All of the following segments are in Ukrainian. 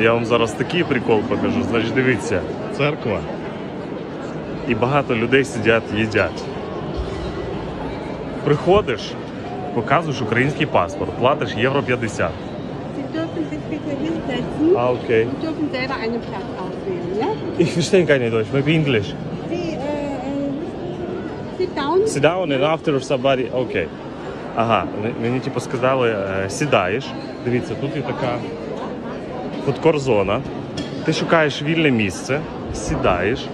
Я вам зараз такий прикол покажу. Значить, дивіться, церква. І багато людей сидять, їдять. Приходиш, показуєш український паспорт, платиш євро 50. Sie dürfen sich А, окей. dürfen selber einen Platz auswählen. Ja? Ich verstehe keine Deutsch, maybe English. Sie äh, äh, sit down. Sit down and after somebody... Окей. Ага, мені типу сказали, е, сідаєш. Дивіться, тут є така фудкор-зона. Ти шукаєш вільне місце, сідаєш,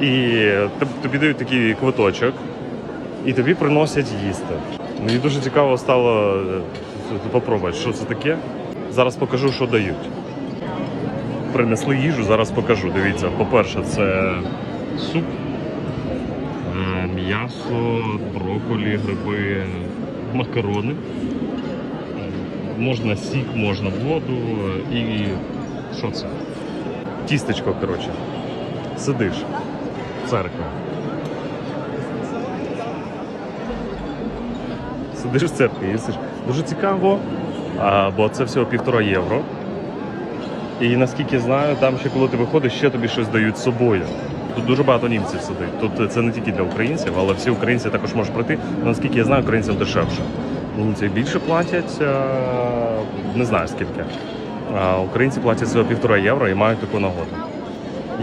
і тобі дають такий квиточок, і тобі приносять їсти. Мені дуже цікаво стало е, попробувати, що це таке. Зараз покажу, що дають. Принесли їжу, зараз покажу. Дивіться, по-перше, це суп, м'ясо, брокколі, гриби, макарони. Можна сік, можна воду і що це? Тістечко, коротше. Сидиш. Церква. Сидиш в церкві, їсиш. Дуже цікаво, бо це всього півтора євро. І наскільки знаю, там ще коли ти виходиш, ще тобі щось дають з собою. Тут дуже багато німців сидить. Тут це не тільки для українців, але всі українці також можуть прийти. Але наскільки я знаю, українцям дешевше. Німці більше платять, е, не знаю скільки. А українці платять всього півтора євро і мають таку нагоду.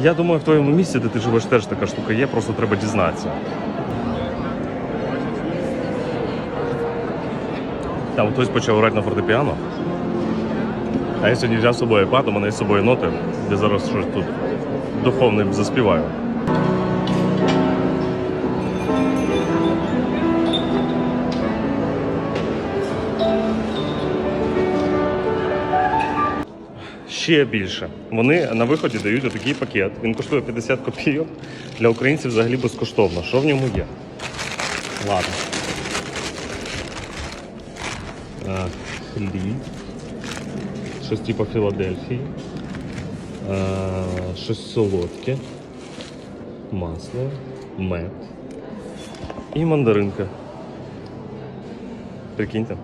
Я думаю, в твоєму місці, де ти живеш, теж така штука є, просто треба дізнатися. Там хтось почав грати на фортепіано. А я сьогодні взяв з собою iPad, у мене з собою ноти, де зараз щось тут духовним заспіваю. Ще більше. Вони на виході дають отакий пакет. Він коштує 50 копійок. Для українців взагалі безкоштовно. Що в ньому є? Ладно. Хліб. Щось типу Філадельфії. Щось солодке. Масло, мед. І мандаринка. Прикиньте.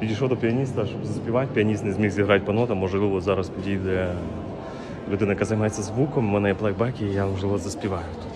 Підійшов до піаніста, щоб заспівати. Піаніст не зміг зіграти по нотам. Можливо, зараз підійде людина, яка займається звуком. У мене є плейбек, і я можливо заспіваю тут.